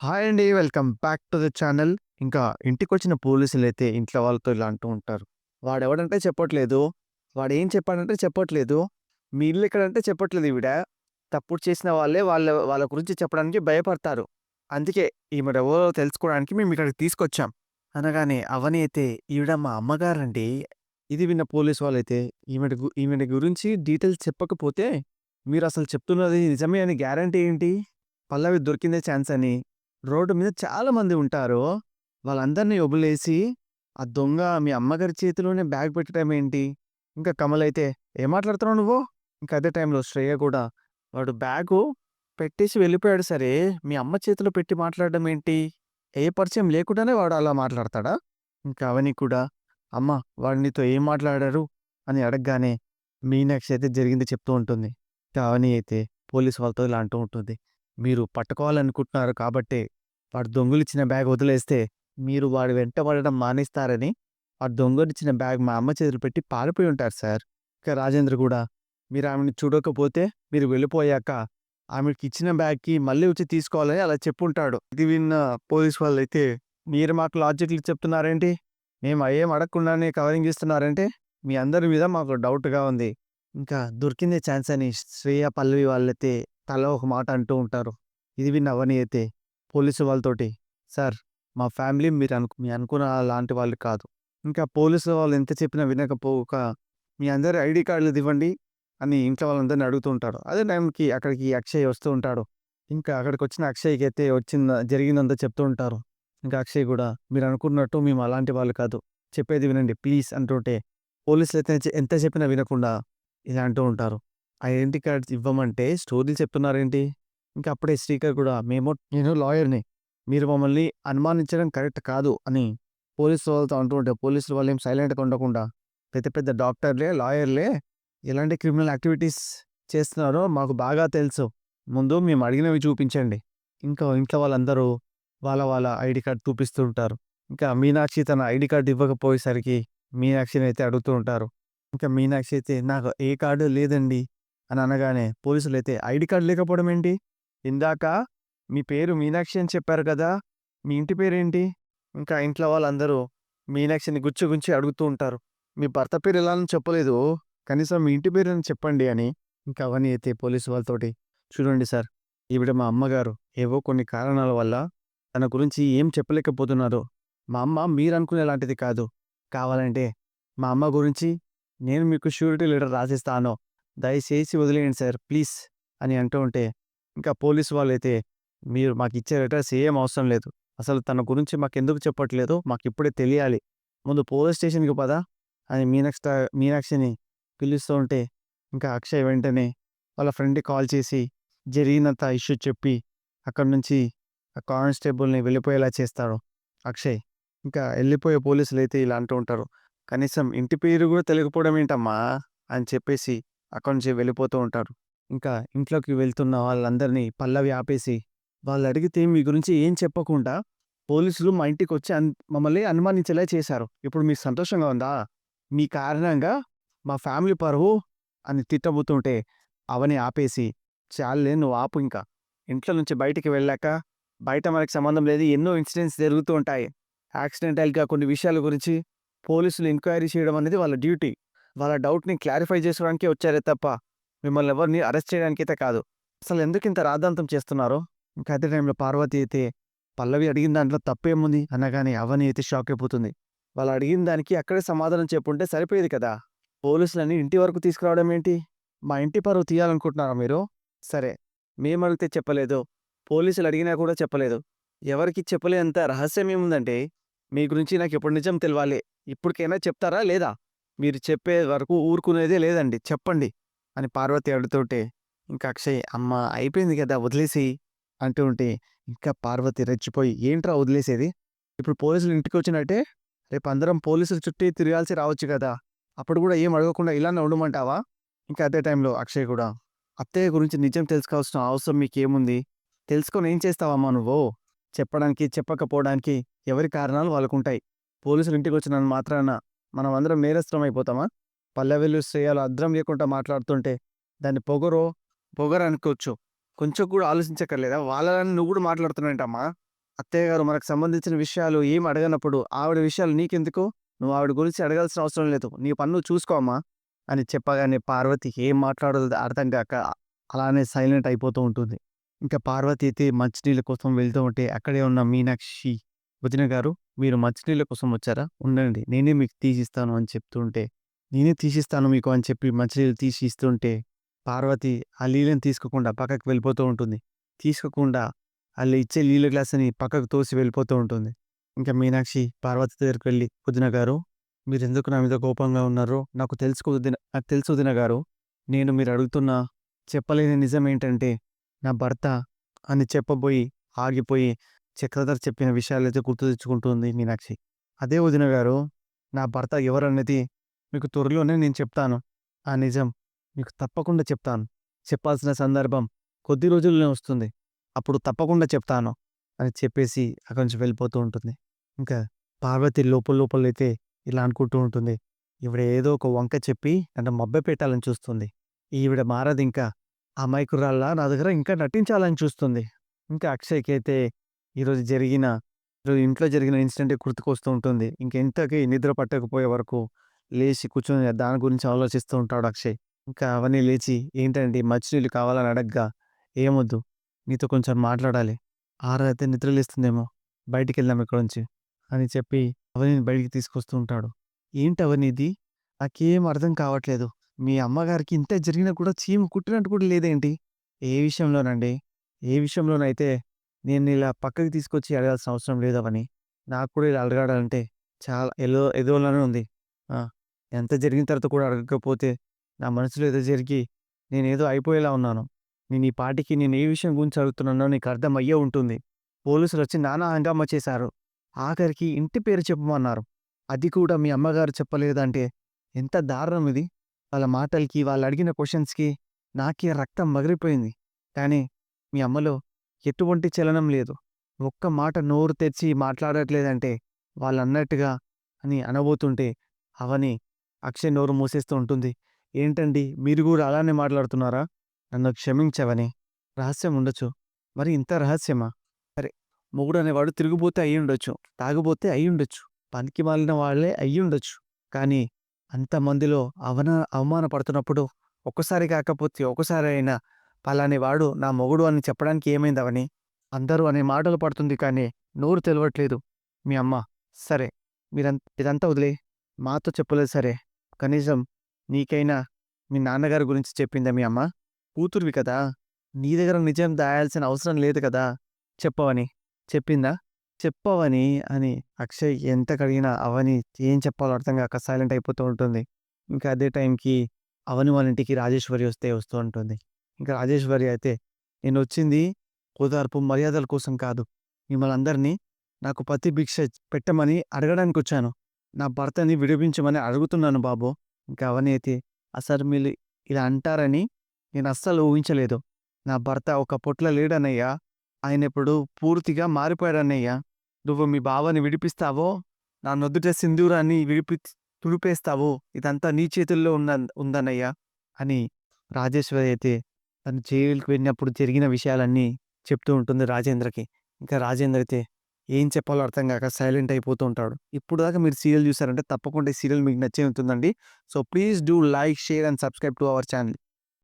Hi అండి. Welcome back to the channel. ఇంకా ఇంటికొచ్చిన అయితే ఇంట్లో వాళ్ళతో ఇలా అంటూ ఉంటారు. వాడెవడంటే చెప్పట్లేదు. వాడేం చెప్పాడంటే చెప్పట్లేదు. మీ ఇల్లు ఎక్కడంటే చెప్పట్లేదు ఈవిడ. తప్పుడు చేసిన వాళ్ళే వాళ్ళ వాళ్ళ గురించి చెప్పడానికి భయపడతారు. అందుకే ఈమెడెవరో తెలుసుకోవడానికి మేము ఇక్కడికి తీసుకొచ్చాం. అనగానే అవని అయితే ఈవిడ మా అమ్మగారండి. ఇది విన్న పోలీస్ వాళ్ళైతే ఈమెడ గు గురించి డీటెయిల్స్ చెప్పకపోతే మీరసలు చెప్తున్నది నిజమే అని గ్యారంటీ ఏంటి? పల్లవి దొరికిందే ఛాన్స్ అని రోడ్డు మీద చాలా మంది ఉంటారు. వాళ్ళందరినీ ఒబులేసి ఆ దొంగ మీ అమ్మగారి చేతిలోనే బ్యాగ్ పెట్టడం ఏంటి? ఇంకా కమల్ అయితే, "ఏం మాట్లాడుతున్నావు నువ్వు?" ఇంకా అదే టైంలో శ్రేయ కూడా, "వాడు బ్యాగు పెట్టేసి వెళ్ళిపోయాడు సరే, మీ అమ్మ చేతిలో పెట్టి మాట్లాడడం ఏంటి? ఏ పరిచయం లేకుండానే వాడు అలా మాట్లాడతాడా?" ఇంకా అవని కూడా, "అమ్మ వాడు నీతో ఏం మాట్లాడారు?" అని అడగగానే మీనాక్షి అయితే జరిగింది చెప్తూ ఉంటుంది. ఇంకా అవని అయితే పోలీస్ వాళ్ళతో ఇలా అంటూ ఉంటుంది. మీరు పట్టుకోవాలనుకుంటున్నారు కాబట్టే వాడు దొంగిలిచ్చిన బ్యాగ్ వదిలేస్తే మీరు వాడి వెంట పడడం మానేస్తారని వాడు దొంగలిచ్చిన బ్యాగ్ మా అమ్మ చేతులు పెట్టి పారిపోయి ఉంటారు సార్. ఇక రాజేంద్ర కూడా మీరు ఆమెని చూడకపోతే మీరు వెళ్ళిపోయాక ఆమెకి ఇచ్చిన బ్యాగ్‌కి మళ్ళీ వచ్చి తీసుకోవాలని అలా చెప్పుంటాడు. ఇది విన్న పోలీస్ వాళ్ళైతే మీరు మాకు లాజిక్‌లు చెప్తున్నారేంటి? మేము అయ్యేం అడగకుండానే కవరింగ్ ఇస్తున్నారంటే మీ అందరి మీద మాకు డౌట్‌గా ఉంది. ఇంకా దొరికిందే ఛాన్స్ అని శ్రేయ, పల్లవి వాళ్ళైతే తలా ఒక మాట అంటూ ఉంటారు. ఇది విన్న అవని అయితే పోలీసు వాళ్ళతోటి సార్ మా ఫ్యామిలీ మీరు అను మీరు అనుకున్న లాంటి వాళ్ళు కాదు. ఇంకా పోలీసు వాళ్ళు ఎంత చెప్పినా వినకపోక మీ అందరి ఐడి కార్డులు ఇవ్వండి అని ఇంట్లో వాళ్ళందరిని అడుగుతూ ఉంటారు. అదే టైంకి అక్కడికి అక్షయ్ వస్తూ ఉంటాడు. ఇంకా అక్కడికొచ్చిన అక్షయ్‌కి అయితే వచ్చింద జరిగిందంతా చెప్తూ ఉంటారు. ఇంకా అక్షయ్ కూడా మీరు అనుకున్నట్టు మేము అలాంటి వాళ్ళు కాదు. చెప్పేది వినండి ప్లీజ్ అంటుంటే పోలీసులు అయితే ఎంత చెప్పినా వినకుండా ఇలా అంటూ ఉంటారు. ఐడెంటిటీ కార్డ్స్ ఇవ్వమంటే స్టోరీలు చెప్తున్నారేంటి? ఇంకా అప్పుడే స్పీకర్ కూడా మేము నేను లాయర్‌ని. మీరు మమ్మల్ని అనుమానించడం కరెక్ట్ కాదు అని పోలీసు వాళ్ళతో అంటూ ఉంటే పోలీసులు వాళ్ళేం సైలెంట్‌గా ఉండకుండా పెద్ద పెద్ద డాక్టర్‌లే, లాయర్‌లే ఎలాంటి క్రిమినల్ యాక్టివిటీస్ చేస్తున్నారో మాకు బాగా తెలుసు. ముందు మేము అడిగినవి చూపించండి. ఇంకా ఇంట్లో వాళ్ళందరూ వాళ్ళ వాళ్ళ ఐడి కార్డ్ చూపిస్తూ ఉంటారు. ఇంకా మీనాక్షి తన ఐడి కార్డు ఇవ్వకపోయేసరికి మీనాక్షిని అయితే అడుగుతూ ఉంటారు. ఇంకా మీనాక్షి అయితే నాకు ఏ కార్డు లేదండి అని అనగానే పోలీసులైతే ఐడి కార్డ్ లేకపోవడం ఏంటి? ఇందాక మీ పేరు మీనాక్షి అని చెప్పారు కదా! మీ ఇంటి పేరేంటి? ఇంకా ఇంట్లో వాళ్ళందరూ మీనాక్షిని గుచ్చి గుచ్చి అడుగుతూ ఉంటారు. మీ భర్త పేరు ఎలా అని చెప్పలేదు. కనీసం మీ ఇంటి పేరు అని చెప్పండి అని. ఇంకా అవన్నీ అయితే పోలీసు వాళ్ళతోటి చూడండి సార్ ఈవిడ మా అమ్మగారు ఏవో కొన్ని కారణాల వల్ల తన గురించి ఏం చెప్పలేకపోతున్నారు. మా అమ్మ మీరనుకునేలాంటిది కాదు. కావాలంటే మా అమ్మ గురించి నేను మీకు ష్యూరిటీ లెటర్ రాసిస్తాను. దయచేసి వదిలేయండి సార్ ప్లీజ్ అని అంటూ ఉంటే ఇంకా పోలీసు వాళ్ళైతే మీరు మాకు ఇచ్చే లెటర్స్ ఏం అవసరం లేదు. అసలు తన గురించి మాకు ఎందుకు చెప్పట్లేదో మాకిప్పుడే తెలియాలి. ముందు పోలీస్ స్టేషన్‌కి పదా అని మీనాక్ష మీనాక్షిని పిలుస్తూ ఉంటే ఇంకా అక్షయ్ వెంటనే వాళ్ళ ఫ్రెండ్‌కి కాల్ చేసి జరిగినంత ఇష్యూ చెప్పి అక్కడి నుంచి ఆ కానిస్టేబుల్‌ని వెళ్ళిపోయేలా చేస్తారు అక్షయ్. ఇంకా వెళ్ళిపోయే పోలీసులు అయితే ఇలా అంటూ ఉంటారు. కనీసం ఇంటి పేరు కూడా తెలియకపోవడం ఏంటమ్మా! అని చెప్పేసి అక్కడి నుంచి వెళ్ళిపోతూ ఉంటారు. ఇంకా ఇంట్లోకి వెళ్తున్న వాళ్ళందరినీ పల్లవి ఆపేసి వాళ్ళు అడిగితే మీ గురించి ఏం చెప్పకుండా పోలీసులు మా ఇంటికొచ్చి అన్ మమ్మల్ని అనుమానించేలా చేశారు. ఇప్పుడు మీకు సంతోషంగా ఉందా? మీ కారణంగా మా ఫ్యామిలీ పరువు అని తిట్టబోతుంటే అవని ఆపేసి చాలే నువ్వు ఆపు ఇంకా. ఇంట్లో నుంచి బయటికి వెళ్ళాక బయట మనకి సంబంధం లేదు ఎన్నో ఇన్సిడెంట్స్ జరుగుతూ ఉంటాయి. యాక్సిడెంటల్‌గా కొన్ని విషయాల గురించి పోలీసులు ఎంక్వైరీ చేయడం అనేది వాళ్ళ డ్యూటీ. వాళ్ళ డౌట్‌ని క్లారిఫై చేసుకోవడానికి వచ్చారే తప్ప మిమ్మల్ని ఎవరిని అరెస్ట్ చేయడానికైతే కాదు. అసలు ఎందుకింత రాద్ధాంతం చేస్తున్నారు? ఇంకా అదే టైంలో పార్వతి అయితే పల్లవి అడిగిన దాంట్లో తప్పేముంది అనగానే అవని అయితే షాక్ అయిపోతుంది. వాళ్ళు అడిగిన దానికి అక్కడే సమాధానం చెప్పుంటే సరిపోయేది కదా! పోలీసులని ఇంటి వరకు తీసుకురావడం ఏంటి? మా ఇంటి పరువు తీయాలనుకుంటున్నారా మీరు? సరే మేమడిగితే చెప్పలేదు. పోలీసులు అడిగినా కూడా చెప్పలేదు. ఎవరికి చెప్పలేంత రహస్యం ఏముందంటే మీ గురించి నాకు ఎప్పుడు నిజం తెలవాలి. ఇప్పటికైనా చెప్తారా లేదా? మీరు చెప్పే వరకు ఊరుకునేదే లేదండి చెప్పండి అని పార్వతి అడుగుతుంటే ఇంకా అక్షయ్ అమ్మ అయిపోయింది కదా వదిలేసేయి అంటూ ఉంటే ఇంకా పార్వతి రెచ్చిపోయి ఏంట్రా వదిలేసేది? ఇప్పుడు పోలీసులు ఇంటికొచ్చినట్టే రేపు అందరం పోలీసుల చుట్టూ తిరగాల్సి రావచ్చు కదా! అప్పుడు కూడా ఏం అడగకుండా ఇలానే ఉండమంటావా? ఇంకా అదే టైంలో అక్షయ్ కూడా అత్తయ్య గురించి నిజం తెలుసుకోవాల్సిన అవసరం మీకేముంది? తెలుసుకొని ఏం చేస్తావమ్మా నువ్వు? చెప్పడానికి, చెప్పకపోవడానికి ఎవరి కారణాలు వాళ్ళకుంటాయి. పోలీసులు ఇంటికొచ్చినంత మాత్రాన మనమందరం నేరస్తులం అయిపోతామా? పల్లవిలు, శ్రేయాలు అర్థం లేకుండా మాట్లాడుతుంటే దాన్ని పొగరో, పొగరనుకోవచ్చు. కొంచెం కూడా ఆలోచించక్కర్లేదా? వాళ్ళని నువ్వు కూడా మాట్లాడుతున్నాంటమ్మా అత్తయ్య గారు మనకు సంబంధించిన విషయాలు ఏం అడగనప్పుడు ఆవిడ విషయాలు నీకెందుకు నువ్వు ఆవిడ గురించి అడగాల్సిన అవసరం లేదు నీ పన్ను చూసుకోమ్మా అని చెప్పగానే పార్వతి ఏం మాట్లాడదు అర్థం కాక అలానే సైలెంట్ అయిపోతూ ఉంటుంది ఇంకా పార్వతి అయితే మంచినీళ్ళ కోసం వెళ్తూ ఉంటే అక్కడే ఉన్న మీనాక్షి వదిన గారు మీరు మంచినీళ్ళ కోసం వచ్చారా? ఉండండి. నేనే మీకు తీసిస్తాను అని చెప్తుంటే నేనే తీసిస్తాను మీకు అని చెప్పి మంచినీళ్ళు తీసి ఇస్తుంటే పార్వతి ఆ నీళ్ళని తీసుకోకుండా పక్కకు వెళ్ళిపోతూ ఉంటుంది. తీసుకోకుండా వాళ్ళు ఇచ్చే నీళ్ళ గ్లాసుని పక్కకు తోసి వెళ్ళిపోతూ ఉంటుంది. ఇంకా మీనాక్షి పార్వతి దగ్గరికి వెళ్ళి వదిన గారు మీరు ఎందుకు నా మీద కోపంగా ఉన్నారో? నాకు తెలుసుకో నాకు తెలుసు వదిన గారు. నేను మీరు అడుగుతున్న చెప్పలేని నిజం ఏంటంటే నా భర్త అని చెప్పబోయి ఆగిపోయి చక్రధర్ చెప్పిన విషయాలైతే గుర్తు తెచ్చుకుంటుంది మీనాక్షి. అదే వదిన గారు నా భర్త ఎవరన్నది మీకు త్వరలోనే నేను చెప్తాను. ఆ నిజం మీకు తప్పకుండా చెప్తాను. చెప్పాల్సిన సందర్భం కొద్ది రోజుల్లోనే వస్తుంది. అప్పుడు తప్పకుండా చెప్తాను అని చెప్పేసి అక్కడి నుంచి వెళ్ళిపోతూ ఉంటుంది. ఇంకా పార్వతి లోపల లోపలైతే ఇలా అనుకుంటూ ఉంటుంది. ఈవిడ ఏదో ఒక వంక చెప్పి నన్ను మబ్బె పెట్టాలని చూస్తుంది. ఈవిడ మారది ఇంకా అమాయకురాల్లా నా దగ్గర ఇంకా నటించాలని చూస్తుంది. ఇంకా అక్షయ్కి అయితే ఈరోజు జరిగిన ఈరోజు ఇంట్లో జరిగిన ఇన్సిడెంట్ గుర్తుకొస్తూ ఉంటుంది. ఇంకెంతకి నిద్ర పట్టకపోయే వరకు లేచి కూర్చొని దాని గురించి ఆలోచిస్తూ ఉంటాడు అక్షయ్. ఇంకా అవన్నీ లేచి ఏంటండి? మంచినీళ్ళు కావాలని అడగ్గా ఏమొద్దు? నీతో కొంచెం మాట్లాడాలి. ఆరైతే నిద్రలేస్తుందేమో బయటికి వెళ్దాం ఇక్కడ నుంచి అని చెప్పి అవనిని బయటికి తీసుకొస్తూ ఉంటాడు. ఏంటి అవనిది? నాకేం అర్థం కావట్లేదు. మీ అమ్మగారికి ఇంత జరిగినా కూడా చీమ కుట్టినట్టు కూడా లేదేంటి? ఏ విషయంలోనండి? ఏ విషయంలోనైతే నేను ఇలా పక్కకి తీసుకొచ్చి అడగాల్సిన అవసరం లేదు అవని నాకు కూడా ఇలా అడగాలంటే చాలా ఎదో ఎదోలానే ఉంది. ఆ, ఎంత జరిగిన తర్వాత కూడా అడగకపోతే నా మనసులో ఏదో జరిగి నేను ఏదో అయిపోయేలా ఉన్నాను. నేను ఈ పాటికి నేను ఏ విషయం గురించి అడుగుతున్నానో నీకు అర్థం అయ్యే ఉంటుంది. పోలీసులు వచ్చి నానా హంగామా చేశారు. ఆఖరికి ఇంటి పేరు చెప్పమన్నారు. అది కూడా మీ అమ్మగారు చెప్పలేదంటే ఎంత దారుణం ఇది. వాళ్ళ మాటలకి వాళ్ళు అడిగిన క్వశ్చన్స్కి నాకే రక్తం మగిలిపోయింది. కానీ మీ అమ్మలో ఎటువంటి చలనం లేదు. ఒక్క మాట నోరు తెరిచి మాట్లాడట్లేదంటే వాళ్ళు అన్నట్టుగా అని అనబోతుంటే అవని అక్షయ్ నోరు మూసేస్తూ ఉంటుంది. ఏంటండి? మీరు కూడా అలానే మాట్లాడుతున్నారా? నన్ను క్షమించవని రహస్యం ఉండొచ్చు. మరి ఇంత రహస్యమా? సరే మొగుడు అనేవాడు తిరిగిపోతే అయి ఉండొచ్చు. తాగిపోతే అయి ఉండొచ్చు. పనికి మాలిన వాళ్ళే అయి ఉండొచ్చు. కానీ అంతమందిలో అవన అవమానపడుతున్నప్పుడు ఒక్కసారి కాకపోతే ఒకసారి అయినా పలాని వాడు నా మొగుడు అని చెప్పడానికి ఏమైందవని అందరూ అనే మాటలు పడుతుంది కానీ నోరు తెలవట్లేదు. మీ అమ్మ సరే మీరంత ఇదంతా వదిలే. మాతో చెప్పలేదు సరే. కనీసం నీకైనా మీ నాన్నగారి గురించి చెప్పిందా మీ అమ్మ? కూతురువి కదా. నీ దగ్గర నిజం దాయాల్సిన అవసరం లేదు కదా. చెప్పవని. చెప్పిందా? చెప్పవని అని అక్షయ్ ఎంత కడిగినా అవని ఏం చెప్పాలో అర్థం కాక సైలెంట్ అయిపోతూ ఉంటుంది. ఇంకా అదే టైంకి అవని వాళ్ళ ఇంటికి రాజేశ్వరి వస్తే వస్తూ ఉంటుంది. ఇంకా రాజేశ్వరి అయితే నేను వచ్చింది ఓదార్పు మర్యాదల కోసం కాదు. మిమ్మల్ని అందరినీ నాకు పతి భిక్ష పెట్టమని అడగడానికి వచ్చాను నా భర్తని విడిపించమని అడుగుతున్నాను బాబు. ఇంకా అవన్నీ అయితే అసలు మీరు ఇలా అంటారని నేను అస్సలు ఊహించలేదు. నా భర్త ఒక పొట్ల లేడనయ్యా ఆయన ఇప్పుడు పూర్తిగా మారిపోయాడన్నయ్యా. నువ్వు మీ బావని విడిపిస్తావో నా నొద్దుట సింధూరాన్ని విడిపి తుడిపేస్తావో ఇదంతా నీ చేతుల్లో ఉన్న ఉందన్నయ్యా అని రాజేశ్వరి అయితే తను జైలుకి వెళ్ళినప్పుడు జరిగిన విషయాలన్నీ చెప్తూ ఉంటుంది రాజేంద్రకి. ఇంకా రాజేంద్ర అయితే ఏం చెప్పాలో అర్థం కాక సైలెంట్ అయిపోతూ ఉంటాడు. ఇప్పుడు దాకా మీరు సీరియల్ చూసారంటే తప్పకుండా ఈ సీరియల్ మీకు నచ్చే ఉంటుందండి. So please do like share and subscribe to our channel.